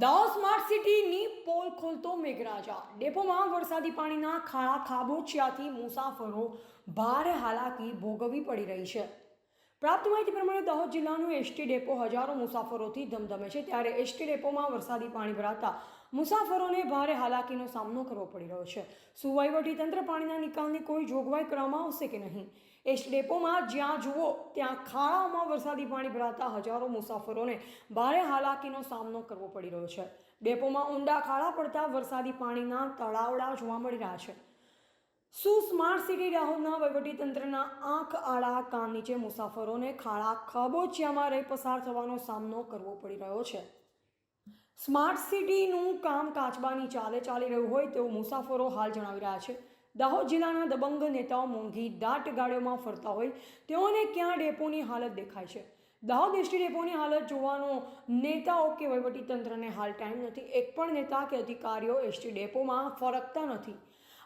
Dahod smart સિટીની પોલ ખોલતો મેઘરાજા. ડેપોમાં વરસાદી પાણીના ખાડા ખાબોચિયાથી મુસાફરો ભારે હાલાકી ભોગવવી પડી રહી છે. પ્રાપ્ત માહિતી પ્રમાણે દાહોદ જિલ્લાનું એસટી ડેપો હજારો મુસાફરોથી ધમધમે છે. ત્યારે એસટી ડેપોમાં વરસાદી પાણી ભરાતા મુસાફરોને ભારે હાલાકીનો સામનો કરવો પડી રહ્યો છે. સુવહીવટી તંત્ર પાણીના નિકાલની કોઈ જોગવાઈ કરવામાં આવશે કે નહીં? એશ ડેપોમાં જ્યાં જુઓ, ત્યાં ખાડાઓમાં વરસાદી પાણી ભરાતા હજારો મુસાફરોને ભારે હાલાકીનો સામનો કરવો પડી રહ્યો છે. ડેપોમાં ઊંડા ખાડા પડતા વરસાદી પાણીના તળાવડા જોવા મળી રહ્યા છે. શું સ્માર્ટ સિટી દાહોદના વહીવટીતંત્રના આંખ આડા કાન નીચે મુસાફરોને ખાડા ખાબોચિયામાં રહી પસાર થવાનો સામનો કરવો પડી રહ્યો છે? સ્માર્ટ સિટીનું કામ કાચબાની ચાલે ચાલી રહ્યું હોય તેવું મુસાફરો હાલ જણાવી રહ્યા છે. દાહોદ જિલ્લાના દબંગ નેતાઓ મોંઘી દાટ ગાડીઓમાં ફરતા હોય તેઓને ક્યાં ડેપોની હાલત દેખાય છે? દાહોદ એસટી ડેપોની હાલત જોવાનો નેતાઓ કે વહીવટીતંત્રને હાલ ટાઈમ નથી. એક પણ નેતા કે અધિકારીઓ એસટી ડેપોમાં ફરકતા નથી.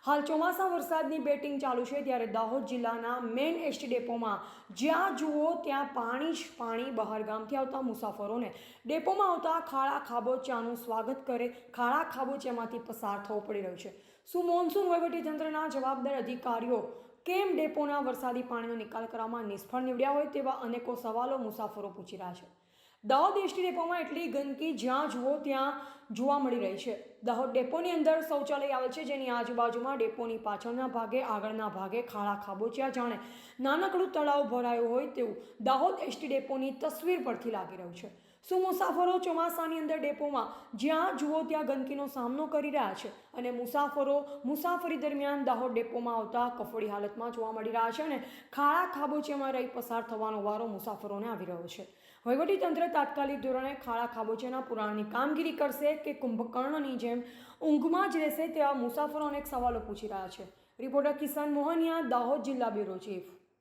હાલ ચોમાસા વરસાદની બેટિંગ ચાલુ છે ત્યારે દાહોદ જિલ્લાના મેઇન એસટી ડેપોમાં જ્યાં જુઓ ત્યાં પાણી જ પાણી બહાર ગામથી આવતા મુસાફરોને ડેપોમાં આવતા ખાડા ખાબોચાનું સ્વાગત કરે ખાડા ખાબોચામાંથી પસાર થવું પડી રહ્યું છે. શું મોન્સૂન વહીવટીતંત્રના જવાબદાર અધિકારીઓ કેમ ડેપોના વરસાદી પાણીનો નિકાલ કરવામાં નિષ્ફળ નીવડ્યા હોય તેવા અનેકો સવાલો મુસાફરો પૂછી રહ્યા છે. દાહોદ એસટી ડેપોમાં એટલી ગંદકી જ્યાં જુઓ ત્યાં જોવા મળી રહી છે. દાહોદ ડેપોની અંદર શૌચાલય આવે છે, જેની આજુબાજુમાં ડેપોની પાછળના ભાગે, આગળના ભાગે ખાડા ખાબોચિયા જાણે નાનકડું તળાવ ભરાયું હોય તેવું દાહોદ એસટી ડેપોની તસવીર પરથી લાગી રહ્યું છે. શું મુસાફરો ચોમાસાની અંદર ડેપોમાં? જ્યાં જુઓ ત્યાં ગંદકીનો સામનો કરી રહ્યા છે. અને મુસાફરો મુસાફરી દરમિયાન દાહોદ ડેપોમાં આવતા કફોડી હાલતમાં જોવા મળી રહ્યા છે અને ખાડા ખાબોચિયામાં રહી પસાર થવાનો વારો મુસાફરોને આવી રહ્યો છે. વહીવટીતંત્ર તાત્કાલિક ધોરણે ખાડા ખાબોચિયાના પુરાણની કામગીરી કરશે કે કુંભકર્ણની જેમ ઊંઘમાં જ રહેશે તેવા મુસાફરો અનેક સવાલો પૂછી રહ્યા છે. રિપોર્ટર કિસાન મોહનિયા, દાહોદ જિલ્લા બ્યુરો ચીફ.